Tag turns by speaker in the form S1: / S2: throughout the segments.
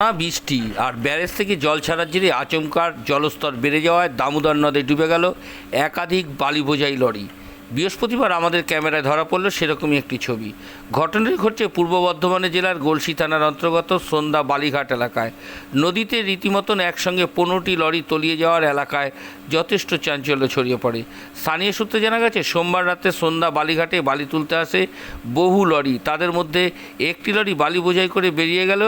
S1: টানা বৃষ্টি, আর ব্যারেজ থেকে জল ছাড়ার জেরে আচমকার জলস্তর বেড়ে যাওয়ায় দামোদর নদে ডুবে গেল একাধিক বালি বোঝাই লরি। বৃহস্পতিবার আমাদের ক্যামেরায় ধরা পড়ল সেরকমই একটি ছবি। ঘটনাটি ঘটছে পূর্ব বর্ধমানে জেলার গলসি থানার অন্তর্গত সন্ধ্যা বালিঘাট এলাকায়। নদীতে রীতিমতন একসঙ্গে পনেরোটি লরি তলিয়ে যাওয়ার এলাকায় যথেষ্ট চাঞ্চল্য ছড়িয়ে পড়ে। স্থানীয় সূত্রে জানা গেছে, সোমবার রাতে সন্ধ্যা বালিঘাটে বালি তুলতে আসে বহু লরি। তাদের মধ্যে একটি লরি বালি বোঝাই করে বেরিয়ে গেল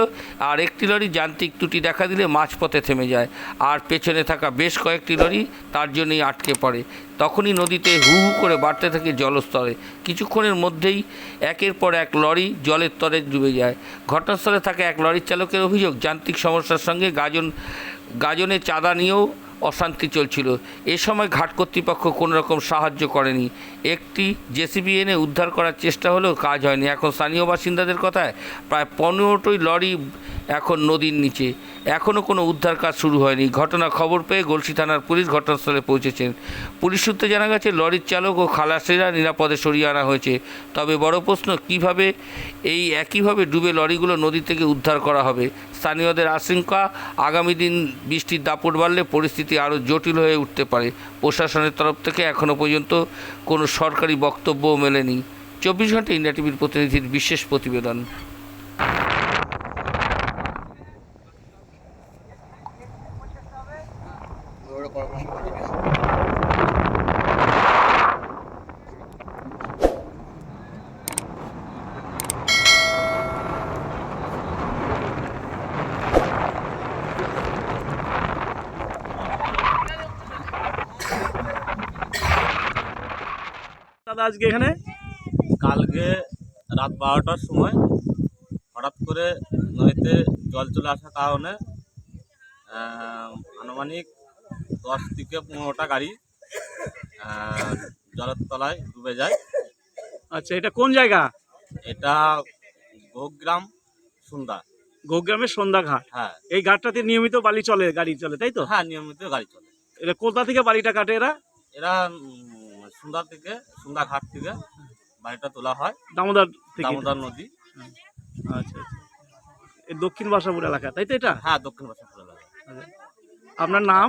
S1: আর একটি লরি যান্ত্রিক ত্রুটি দেখা দিলে মাঝপথে থেমে যায়। আর পেছনে থাকা বেশ কয়েকটি লরি তার জন্যই আটকে পড়ে। তখনই নদীতে হু হু করে বাড়তে থাকে জলস্তরে। কিছুক্ষণের মধ্যেই একের পর এক লরি জলের তরে ডুবে যায়। ঘটনাস্থলে থাকা এক লরির চালকের অভিযোগ, যান্ত্রিক সমস্যার সঙ্গে গাজন, গাজনে চাঁদা নিয়েও অশান্তি চলছিল। এ সময় ঘাট কর্তৃপক্ষ কোনো রকম সাহায্য করেনি। একটি জেসিবি এনে উদ্ধার করার চেষ্টা হলেও কাজ হয়নি। এখন স্থানীয় বাসিন্দাদের কথায় প্রায় পনেরোটি লরি এখন নদীর নিচে। এখনও কোনো উদ্ধার কাজ শুরু হয়নি। ঘটনা খবর পেয়ে গলসি থানার পুলিশ ঘটনাস্থলে পৌঁছেছেন। পুলিশ সূত্রে জানা গেছে, লরির চালক ও খালাসেরা নিরাপদে সরিয়ে আনা হয়েছে। তবে বড় প্রশ্ন, কীভাবে এই একইভাবে ডুবে লরিগুলো নদী থেকে উদ্ধার করা হবে? স্থানীয়দের আশঙ্কা, আগামী দিন বৃষ্টির দাপট বাড়লে পরিস্থিতি আরও জটিল হয়ে উঠতে পারে। প্রশাসনের তরফ থেকে এখনও পর্যন্ত কোনো সরকারি বক্তব্যও মেলেনি। চব্বিশ ঘণ্টা ইন্ডিয়া টিভির প্রতিনিধির বিশেষ প্রতিবেদন।
S2: দাদা আজকে এখানে?
S3: কালকে রাত বারোটার সময় হঠাৎ করে নদীতে জল চলে আসার কারণে আনুমানিক দশ থেকে পনেরোটা গাড়ি জলের তলায় ডুবে যায়।
S2: আচ্ছা এটা কোন জায়গা?
S3: এটা গোগ্রাম সুন্দা
S2: গোগ্রামের সন্ধ্যাঘাট
S3: হ্যাঁ।
S2: এই ঘাটটাতে নিয়মিত বালি চলে গাড়ি চলে তাই তো?
S3: হ্যাঁ নিয়মিত গাড়ি চলে।
S2: এটা কোথা থেকে বালিটা কাটে এরা?
S3: এরা উম, সুন্দা থেকে সুন্দা ঘাট থেকে বাড়িটা তোলা হয়।
S2: দামোদর
S3: দামোদর নদী।
S2: আচ্ছা আচ্ছা। দক্ষিণ বাসাপুর এলাকা তাই তো এটা?
S3: হ্যাঁ দক্ষিণ বাসাপুর এলাকা।
S2: আচ্ছা। আপনার নাম?